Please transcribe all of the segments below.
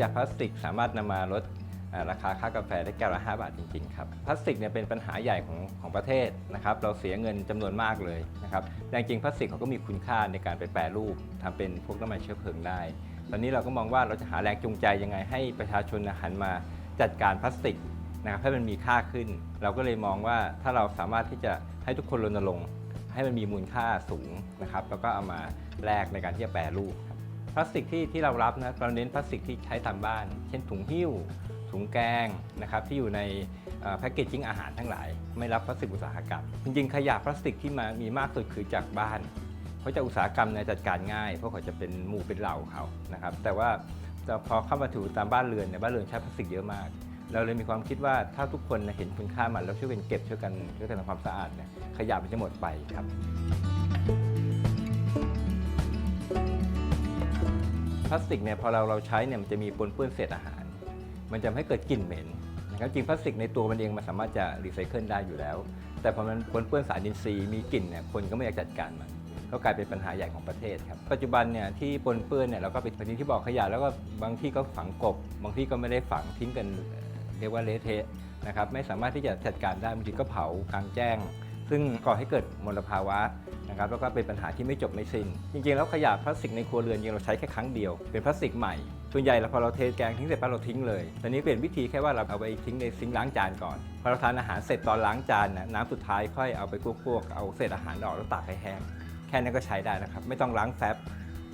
ยะพลาสติก สามารถนำมาลดราคาค่ากาแฟได้แก้วละ5บาทจริงๆครับพลาสติกเนี่ยเป็นปัญหาใหญ่ของของประเทศนะครับเราเสียเงินจำนวนมากเลยนะครับแต่จริงพลาสติกเขาก็มีคุณค่าในการไปแปรรูปทำเป็นพวกน้ำมันเชื้อเพลิงได้ ตอนนี้เราก็มองว่าเราจะหาแรงจูงใจยังไงให้ประชาชนหันมาจัดการพลาสติกนะครับให้มันมีค่าขึ้น เราก็เลยมองว่าถ้าเราสามารถที่จะให้ทุกคนรณรงค์ให้มันมีมูลค่าสูงนะครับแล้วก็เอามาแลกในการที่จะแปรรูปครับ พลาสติกที่ที่เรารับนะเราเน้นพลาสติกที่ใช้ตามบ้าน เช่นถุงหิ้ว ถุงแกงนะครับที่อยู่ในแพ็กเกจจิ้งอาหารทั้งหลาย ไม่รับพลาสติกอุตสาหกรรมจริงๆขยะพลาสติกที่มามีมากสุดคือจากบ้านเพราะจากอุตสาหกรรมเนี่ยจัดการง่าย เพราะเขาจะเป็นหมู่เป็นเหล่าเขานะครับแต่ว่าพอเข้ามาถึงตามบ้านเรือนเนี่ยบ้านเรือนใช้พลาสติกเยอะมากเราเลยมีความคิดว่าถ้าทุกคนเห็นคุณค่ามันแล้วช่วยกันเก็บช่วยกันช่วยกันทำความสะอาดเนี่ยขยะมันจะหมดไปครับ พลาสติกเนี่ยพอเราเราใช้เนี่ยมันจะมีปนเปื้อนเศษอาหาร มันจะทำให้เกิดกลิ่นเหม็นนะครับจริงพลาสติกในตัวมันเองมันสามารถจะรีไซเคิลได้อยู่แล้ว แต่พอมันปนเปื้อนสารอินทรีย์มีกลิ่นเนี่ยคนก็ไม่อยากจัดการมันก็กลายเป็นปัญหาใหญ่ของประเทศครับ ปัจจุบันเนี่ยที่ปนเปื้อนเนี่ยเราก็เป็นพื้นที่ที่บอกขยะแล้วก็บางที่ก็ฝังกบ บางที่ก็ไม่ได้ฝังทิ้งกันเอ่อเรียกว่าเละเทะนะครับไม่สามารถที่จะจัดการได้บางทีก็เผากลางแจ้ง ซึ่งก่อให้เกิดมลภาวะนะครับแล้วก็เป็นปัญหาที่ไม่จบไม่สิ้น จริงๆ แล้วขยะพลาสติกในครัวเรือนจริงเราใช้แค่ครั้งเดียว เป็นพลาสติกใหม่ ส่วนใหญ่เราพอเราเทแกงทิ้งเสร็จปั๊บเราทิ้งเลยตอนนี้เปลี่ยนวิธีแค่ว่าเราเอาไปทิ้งในซิงล้างจานก่อนพอเราทานอาหารเสร็จตอนล้างจานนะน้ำสุดท้ายค่อยเอาไปพวกๆเอาเศษอาหารออกแล้วตากให้แห้งแค่นั้นก็ใช้ได้นะครับไม่ต้องล้างแฟบ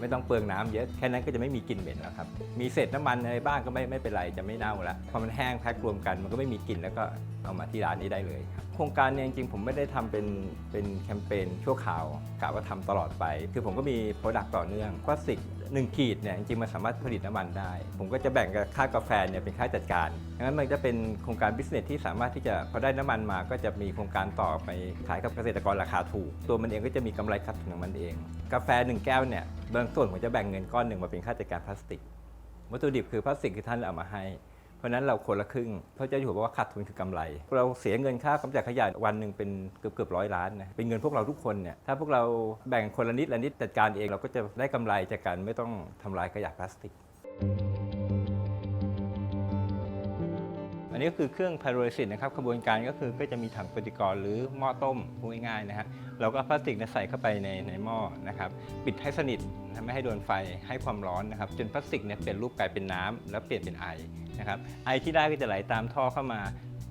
ไม่ต้องเปลืองน้ำเยอะ แค่นั้นก็จะไม่มีกลิ่นเหม็นแล้วครับ มีเศษน้ำมันอะไรบ้างก็ไม่ไม่เป็นไรจะไม่เน่าละพอมันแห้งแพ็ครวมกันมันก็ไม่มีกลิ่นแล้วก็เอามาที่ร้านนี้ได้เลยครับโครงการเนี่ยจริงๆผมไม่ได้ทำเป็นเป็นแคมเปญชั่วคราวกะว่าทำตลอดไป คือผมก็มีโปรดักต์ต่อเนื่องคลาสสิก หนึ่งขีดเนี่ยจริงๆมันสามารถผลิตน้ำมันได้ ผมก็จะแบ่งกับค่ากาแฟเนี่ยเป็นค่าจัดการดังนั้นมันจะเป็นโครงการบิสเนสที่สามารถที่จะพอได้น้ำมันมา ก็จะมีโครงการต่อไปขายกับเกษตรกรราคาถูก ตัวมันเองก็จะมีกำไรขาดทุนของมันเอง กาแฟหนึ่งแก้วเนี่ยบางส่วนผมจะแบ่งเงินก้อนหนึ่งมาเป็นค่าจัดการพลาสติกวัตถุดิบคือพลาสติกที่ท่านเอามาให้ ราะนั้นเราคนละครึ่งเพราะเจะอยู่บอกว่าขาดทุนคือกำไร เราเสียเงินค่ากำจัดขยะวันหนึ่งเป็นเกือบเกือบร้อยล้านนะเป็นเงินพวกเราทุกคนเนี่ยถ้าพวกเราแบ่งคนละนิดละนิดจัดการเองเราก็จะได้กำไรจากการไม่ต้องทำลายขยะพลาสติก อันนี้ก็คือเครื่องไพโรลิซิสนะครับกระบวนการก็คือก็จะมีถังปฏิกรณ์หรือหม้อต้มพูดง่ายๆนะฮะเราก็พลาสติกเนี่ยใส่เข้าไปในในหม้อนะครับปิดให้สนิทไม่ให้โดนไฟให้ความร้อนนะครับจนพลาสติกเนี่ยเปลี่ยนรูปกลายเป็นน้ำแล้วเปลี่ยนเป็นไอ นะครับไอที่ได้ก็จะไหลตามท่อเข้ามา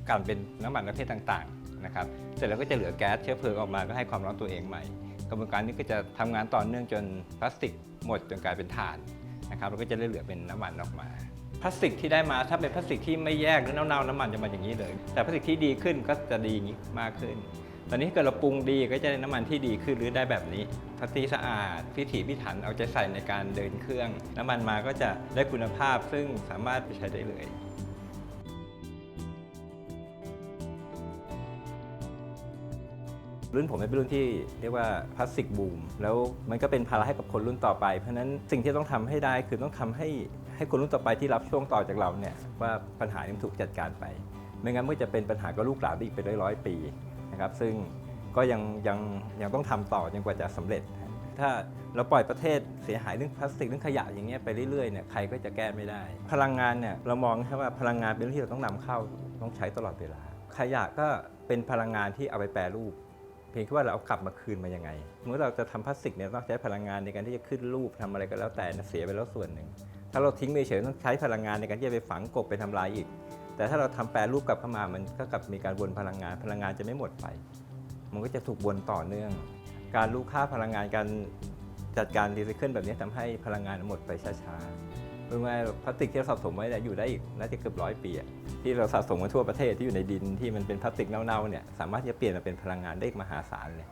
กลั่นเป็นน้ำมันประเภทต่างๆนะครับเสร็จแล้วก็จะเหลือแก๊สเชื้อเพลิงออกมาก็ให้ความร้อนตัวเองใหม่ กระบวนการนี้ก็จะทำงานต่อเนื่องจนพลาสติกหมดจนกลายเป็นถ่านนะครับแล้วก็จะได้เหลือเป็นน้ำมันออกมาพลาสติกที่ได้มาถ้าเป็นพลาสติกที่ไม่แยกหรือเน่าๆน้ำมันจะมาอย่างนี้เลย แต่พลาสติกที่ดีขึ้นก็จะดีอย่างนี้มากขึ้น ตอนนี้เกิดเราปรุงดีก็จะได้น้ำมันที่ดีขึ้นหรือได้แบบนี้พลาสติกสะอาดพิถีพิถันเอาใจใส่ในการเดินเครื่อง น้ำมันมาก็จะได้คุณภาพซึ่งสามารถไปใช้ได้เลยรุ่นผมเป็นรุ่นที่เรียกว่าพลาสติกบูมแล้วมันก็เป็นภาระให้กับคนรุ่นต่อไป เพราะฉะนั้นสิ่งที่ต้องทำให้ได้คือต้องทำให้ให้คนรุ่นต่อไปที่รับช่วงต่อจากเราเนี่ยว่าปัญหานี้ถูกจัดการไป ไม่งั้นมันก็จะเป็นปัญหากับลูกหลานไปอีกเป็นร้อยๆปี นะครับซึ่งก็ยังยังยังต้องทำต่อจนกว่าจะสำเร็จ ถ้าเราปล่อยประเทศเสียหายเรื่องพลาสติกเรื่องขยะอย่างเงี้ยไปเรื่อยๆเนี่ยใครก็จะแก้ไม่ได้ พลังงานเนี่ยเรามองแค่ว่าพลังงานเป็นเรื่องที่เราต้องนำเข้าต้องใช้ตลอดเวลา ขยะก็เป็นพลังงานที่เอาไปแปรรูป เพียงแค่ว่าเราเอากลับมาคืนมายังไง เมื่อเราจะทำพลาสติกเนี่ยต้องใช้พลังงานในการที่จะขึ้นรูปทำอะไรก็แล้วแต่เสียไปแล้วส่วนหนึ่งถ้าเราทิ้งไปเฉยต้องใช้พลังงานในการที่จะไปฝังกบไปทำลายอีก แต่ถ้าเราทำแปรรูปกลับเข้ามามันก็กลับมีการวนพลังงาน พลังงานจะไม่หมดไป มันก็จะถูกวนต่อเนื่อง การรู้ค่าพลังงานการจัดการรีไซเคิลแบบนี้ทำให้พลังงานหมดไปช้าๆเป็นว่าพลาสติกที่เราสะสมไว้อยู่ได้อีกน่าจะเกือบร้อยปีที่เราสะสมกันทั่วประเทศที่อยู่ในดินที่มันเป็นพลาสติกเน่าๆเนี่ยสามารถจะเปลี่ยนมาเป็นพลังงานได้อีกมหาศาลเลย